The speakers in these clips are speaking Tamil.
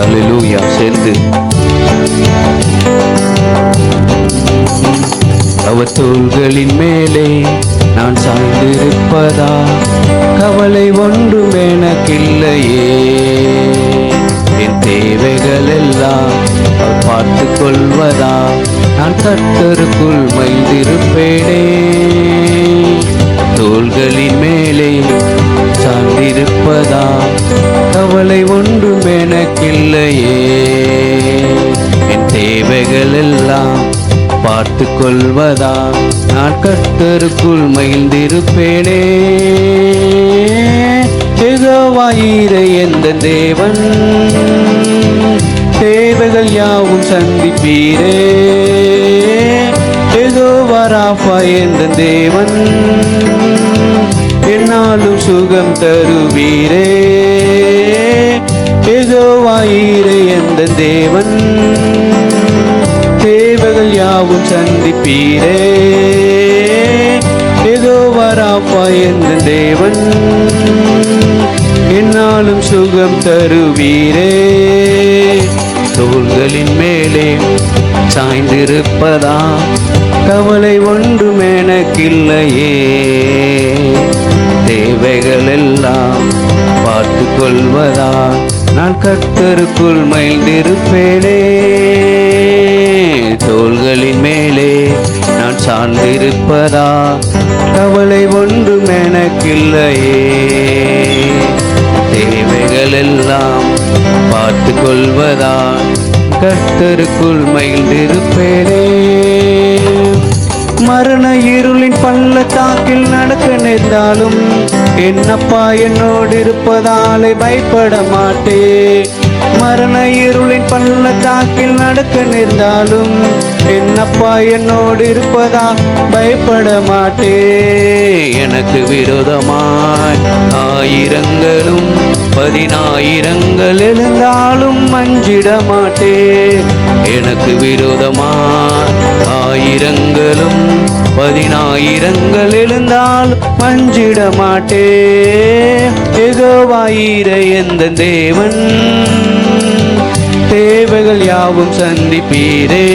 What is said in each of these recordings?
அல்லேலூயா சேர்ந்து. அவர் தோள்களின் மேலே நான் சாய்ந்திருப்பதா? கவலை ஒன்றும் எனக்கில்லையே. என் தேவைகள் எல்லாம் அவர் பார்த்து கொள்வதா நான் கர்த்தருக்குள் மைந்திருப்பேனே தோள்களின் மேலே சார்ந்திருப்பதா கவலை ஒன்றும் எனக்கில்லையே. என் தேவைகள் எல்லாம் பார்த்து கொள்வதா? நான் கர்த்தருக்குள் மகிழ்ந்திருப்பேனே எகோவாயிரை எந்த தேவன்? தேவைகள் யாவும் சந்திப்பீரே. எகோவராஃபா எந்த தேவன்? என்னாலும் சுகம் தருவீரே. எகோவாயிரை எந்த தேவன்? தேவைகள் யாவும் சந்திப்பீரே. ஏதோ வராப்பா என்ற தேவன்? என்னாலும் சுகம் தருவீரே. தோள்களின் மேலே சாய்ந்திருப்பதா? கவலை ஒன்றும் எனக்கில்லையே. தேவைகள் எல்லாம் பார்த்து கொள்வதா நான் கத்தருக்குள் மகிழ்ந்திருப்பேனே. தோள்களின் மேலே நான் சார்ந்திருப்பதா? கவலை ஒன்றும் எனக்கில்லையே. தேவைகள் வைத்துக் கொள்வதால் கர்த்தருக்குள் மகிழ்ந்திருப்பேனே. மரண இருளின் பள்ளத்தாக்கில் நடக்க நேர்ந்தாலும் என்னப்பா என்னோடு இருப்பதாலே பயப்பட மாட்டே மரண இருளின் பள்ளத்தாக்கில் நடக்க நேர்ந்தாலும் என்னப்பா என்னோடு இருப்பதா பயப்பட மாட்டே எனக்கு விரோதமாய் ஆயிரங்களும் பதினாயிரங்கள் எழுந்தாலும் மஞ்சிட மாட்டே எனக்கு விரோதமாய் ஆயிரங்களும் பதினாயிரங்கள் எழுந்தால் மஞ்சிட மாட்டே எகோவாயிர எந்த தேவன்? யாவும் சந்திப்பீரே.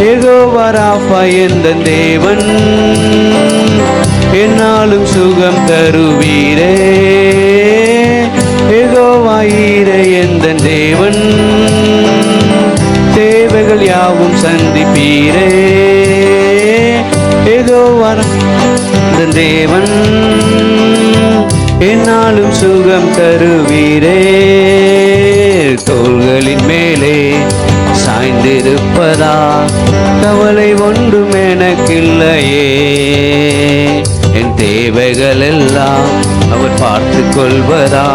எகோவராஃபா எந்த தேவன்? என்னாலும் சுகம் தருவீரே. எகோவாயிர எந்த தேவன்? தேவைகள் யாவும் சந்திப்பீரே. ஏதோ வர தேவன்? என்னாலும் சுகம் தருவீரே. தோள்களின் மேலே சாய்ந்திருப்பதா? கவலை ஒன்றும் எனக்கில்லையே. என் தேவைகள் எல்லாம் அவர் பார்த்து கொள்வதா?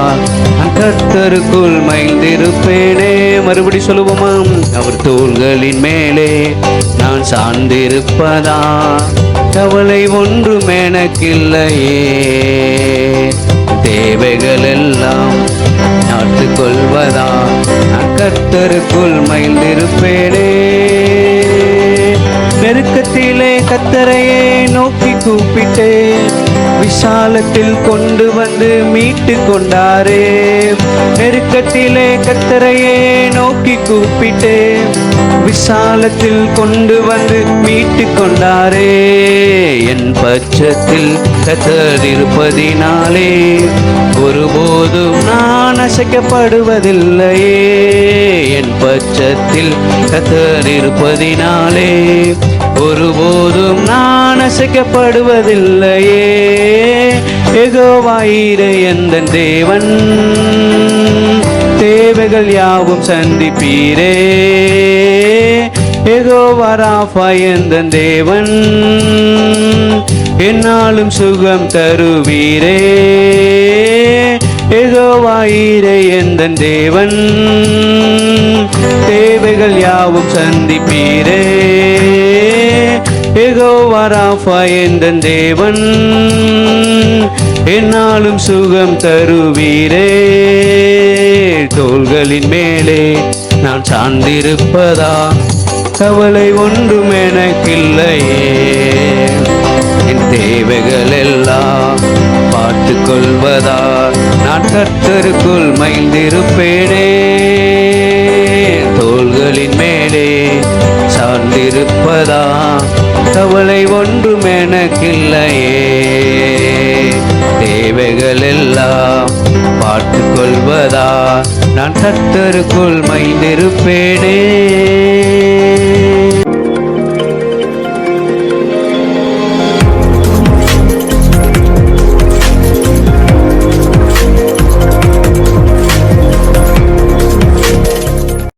நான் கர்த்தருக்குள் மகிழ்ந்திருப்பேனே. மறுபடி சொல்லுவோமா அவர் தோள்களின் மேலே நான் சார்ந்திருப்பதா? கவலை ஒன்றும் எனக்கில்லையே. தேவைகள் எல்லாம் காத்து கொள்வதா நான் மயிலிருப்பேனே நெருக்கத்திலே கத்தரையே நோக்கி கூப்பிட்டே விசாலத்தில் கொண்டு வந்து மீட்டு கொண்டாரே. நெருக்கத்திலே கத்தரையே நோக்கி கூப்பிட்டே விசாலத்தில் கொண்டு வந்து மீட்டு கொண்டாரே. என் பட்சத்தில் கத்தர் இருப்பதினாலே ஒருபோதும் நான் அசைக்கப்படுவதில்லையே. என் பட்சத்தில் கத்ததிருப்பதினாலே ஒருபோதும் நான் அசைக்கப்படுவதில்லையே. எகோவாயிர எந்த தேவன்? தேவைகள் யாவும் சந்திப்பீரே. எகோவராஃபா எந்த தேவன் என்னாலும் சுகம் தருவீரே. எகோவாயிரே எந்த தேவன் தேவைகள் யாவும் சந்திப்பீரே. எகோவராஃபா எந்த தேவன். என்னாலும் சுகம் தருவீரே. தோள்களின் மேலே நான் சார்ந்திருப்பதா? கவலை ஒன்றும் எனக்கில்லையே. என் தேவைகள் எல்லாம் பார்த்து கொள்வதா நான் கத்தருக்குள் மைந்திருப்பேனே தேவைகளெல்லாம் பார்த்து கொள்வதா நான் கர்த்தருக்குள் மைந்திருப்பேனே